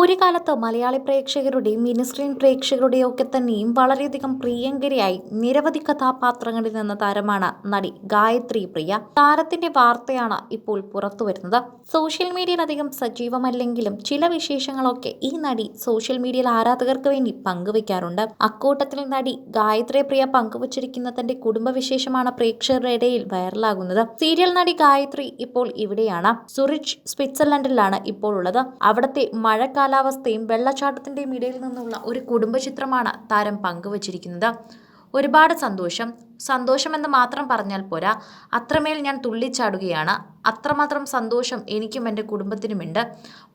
ഒരു കാലത്ത് മലയാളി പ്രേക്ഷകരുടെയും മിനി സ്ക്രീൻ പ്രേക്ഷകരുടെയും ഒക്കെ തന്നെയും വളരെയധികം പ്രിയങ്കരിയായി നിരവധി കഥാപാത്രങ്ങളിൽ നിന്ന താരമാണ് നടി ഗായത്രി പ്രിയ. താരത്തിന്റെ വാർത്തയാണ് ഇപ്പോൾ പുറത്തു വരുന്നത്. സോഷ്യൽ മീഡിയയിൽ അധികം സജീവമല്ലെങ്കിലും ചില വിശേഷങ്ങളൊക്കെ ഈ നടി സോഷ്യൽ മീഡിയയിൽ ആരാധകർക്ക് വേണ്ടി പങ്കുവയ്ക്കാറുണ്ട് അക്കൂട്ടത്തിൽ നടി ഗായത്രി പ്രിയ പങ്കുവച്ചിരിക്കുന്ന തന്റെ കുടുംബവിശേഷമാണ് പ്രേക്ഷകരുടെ ഇടയിൽ വൈറലാകുന്നത്. സീരിയൽ നടി ഗായത്രി ഇപ്പോൾ ഇവിടെയാണ്. സുറിച്ച് സ്വിറ്റ്സർലൻഡിലാണ് ഇപ്പോൾ ഉള്ളത്. അവിടുത്തെ മഴ കാലാവസ്ഥയും വെള്ളച്ചാട്ടത്തിന്റെയും ഇടയിൽ നിന്നുള്ള ഒരു കുടുംബചിത്രമാണ് താരം പങ്കുവച്ചിരിക്കുന്നത്. ഒരുപാട് സന്തോഷം സന്തോഷമെന്ന് മാത്രം പറഞ്ഞാൽ പോരാ. അത്രമേൽ ഞാൻ തുള്ളിച്ചാടുകയാണ്. അത്രമാത്രം സന്തോഷം എനിക്കും എന്റെ കുടുംബത്തിനുമുണ്ട്.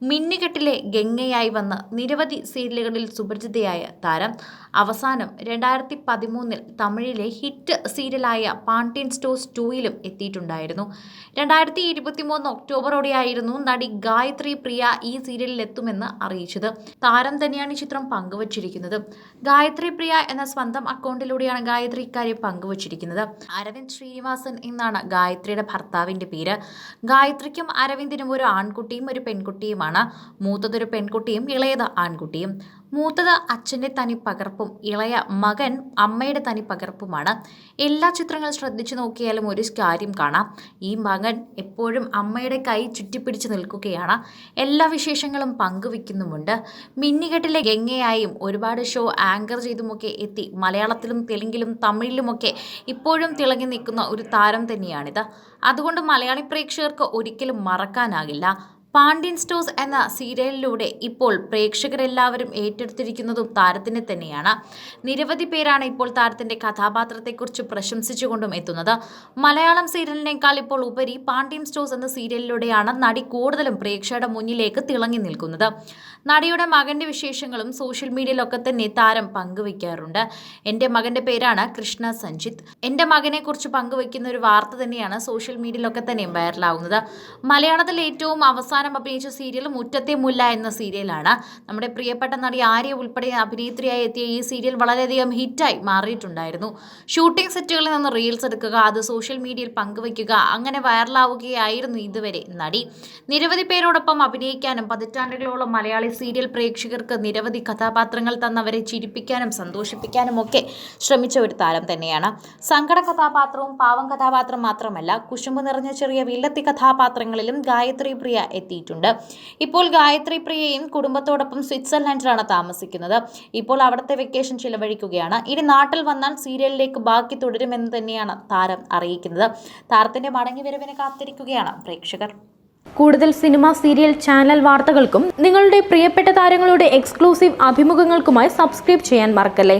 മിന്നുകെട്ടിലെ ഗംഗയായി വന്ന് നിരവധി സീരിയലുകളിൽ സുപരിചിതയായ താരം. അവസാനം രണ്ടായിരത്തി പതിമൂന്നിൽ തമിഴിലെ ഹിറ്റ് സീരിയലായ പാണ്ടിൻ സ്റ്റോസ് ടൂയിലും എത്തിയിട്ടുണ്ടായിരുന്നു. രണ്ടായിരത്തി ഇരുപത്തി മൂന്ന് ഒക്ടോബറോടെയായിരുന്നു നടി ഗായത്രി പ്രിയ ഈ സീരിയലിൽ എത്തുമെന്ന് അറിയിച്ചത്. താരം തന്നെയാണ് ഈ ചിത്രം പങ്കുവച്ചിരിക്കുന്നത്. ഗായത്രി പ്രിയ എന്ന സ്വന്തം അക്കൗണ്ടിലൂടെയാണ് ഗായത്രി ഇക്കാര്യം പങ്കുവച്ചിരിക്കുന്നത് അരവിന്ദ് ശ്രീനിവാസൻ എന്നാണ് ഗായത്രിയുടെ ഭർത്താവിന്റെ പേര്. ഗായത്രിക്കും അരവിന്ദിനും ഒരു ആൺകുട്ടിയും ഒരു പെൺകുട്ടിയുമാണ്. മൂത്തതൊരു പെൺകുട്ടിയും ഇളയത് ആൺകുട്ടിയും. മൂത്തത് അച്ഛന്റെ തനി പകർപ്പും ഇളയ മകൻ അമ്മയുടെ തനി പകർപ്പുമാണ്. എല്ലാ ചിത്രങ്ങൾ ശ്രദ്ധിച്ചു നോക്കിയാലും ഒരു കാര്യം കാണാം. ഈ മകൻ എപ്പോഴും അമ്മയുടെ കൈ ചുറ്റിപ്പിടിച്ച് നിൽക്കുകയാണ്. എല്ലാ വിശേഷങ്ങളും പങ്കുവെക്കുന്നുമുണ്ട് മിന്നികെട്ടിലെ ഗംഗയായും ഒരുപാട് ഷോ ആങ്കർ ചെയ്തുമൊക്കെ എത്തി. മലയാളത്തിലും തെലുങ്കിലും തമിഴിലുമൊക്കെ ഇപ്പോഴും തിളങ്ങി നിൽക്കുന്ന ഒരു താരം തന്നെയാണിത്. അതുകൊണ്ട് മലയാളി പ്രേക്ഷകർക്ക് ഒരിക്കലും മറക്കാനാകില്ല. പാണ്ഡ്യൻ സ്റ്റോസ് എന്ന സീരിയലിലൂടെ ഇപ്പോൾ പ്രേക്ഷകരെല്ലാവരും ഏറ്റെടുത്തിരിക്കുന്നതും താരത്തിനെ തന്നെയാണ്. നിരവധി പേരാണ് ഇപ്പോൾ താരത്തിന്റെ കഥാപാത്രത്തെക്കുറിച്ച് പ്രശംസിച്ചുകൊണ്ടും എത്തുന്നത്. മലയാളം സീരിയലിനേക്കാൾ ഇപ്പോൾ ഉപരി പാണ്ഡ്യൻ സ്റ്റോസ് എന്ന സീരിയലിലൂടെയാണ് നടി കൂടുതലും പ്രേക്ഷകരുടെ മുന്നിലേക്ക് തിളങ്ങി നിൽക്കുന്നത്. നടിയുടെ മകന്റെ വിശേഷങ്ങളും സോഷ്യൽ മീഡിയയിലൊക്കെ തന്നെ താരം പങ്കുവയ്ക്കാറുണ്ട് എന്റെ മകന്റെ പേരാണ് കൃഷ്ണ സഞ്ജിത്ത്. എന്റെ മകനെ കുറിച്ച് പങ്കുവയ്ക്കുന്ന ഒരു വാർത്ത തന്നെയാണ് സോഷ്യൽ മീഡിയയിലൊക്കെ തന്നെ വൈറലാകുന്നത് മലയാളത്തിൽ ഏറ്റവും അവസാനം അഭിനയിച്ച സീരിയൽ മുറ്റത്തെ മുല്ല എന്ന സീരിയലാണ് നമ്മുടെ പ്രിയപ്പെട്ട നടി ആര്യ ഉൾപ്പെടെ അഭിനേത്രിയായി എത്തിയ ഈ സീരിയൽ വളരെയധികം ഹിറ്റായി മാറിയിട്ടുണ്ടായിരുന്നു. ഷൂട്ടിംഗ് സെറ്റുകളിൽ നിന്ന് റീൽസ് എടുക്കുക അത് സോഷ്യൽ മീഡിയയിൽ പങ്കുവയ്ക്കുക അങ്ങനെ വൈറലാവുകയായിരുന്നു ഇതുവരെ നടി. നിരവധി പേരോടൊപ്പം അഭിനയിക്കാനും പതിറ്റാണ്ടുകളോളം മലയാളി സീരിയൽ പ്രേക്ഷകർക്ക് നിരവധി കഥാപാത്രങ്ങൾ തന്നവരെ ചിരിപ്പിക്കാനും സന്തോഷിപ്പിക്കാനും ഒക്കെ ശ്രമിച്ച ഒരു താരം തന്നെയാണ്. സങ്കട കഥാപാത്രവും പാവം കഥാപാത്രം മാത്രമല്ല കുശുമ്പ് നിറഞ്ഞ ചെറിയ വില്ലത്തി കഥാപാത്രങ്ങളിലും ഗായത്രി പ്രിയ എത്തിയിട്ടുണ്ട് ഇപ്പോൾ ഗായത്രി പ്രിയയും കുടുംബത്തോടൊപ്പം സ്വിറ്റ്സർലൻഡിലാണ് താമസിക്കുന്നത്. ഇപ്പോൾ അവിടുത്തെ വെക്കേഷൻ ചിലവഴിക്കുകയാണ്. ഇനി നാട്ടിൽ വന്നാൽ സീരിയലിലേക്ക് ബാക്കി തുടരുമെന്ന് തന്നെയാണ് താരം അറിയിക്കുന്നത്. താരത്തിന്റെ മടങ്ങിവരവിനെ കാത്തിരിക്കുകയാണ് പ്രേക്ഷകർ. കൂടുതൽ സിനിമ സീരിയൽ ചാനൽ വാർത്തകൾക്കും നിങ്ങളുടെ പ്രിയപ്പെട്ട താരങ്ങളുടെ എക്സ്ക്ലൂസീവ് അഭിമുഖങ്ങൾക്കുമായി സബ്സ്ക്രൈബ് ചെയ്യാൻ മറക്കല്ലേ?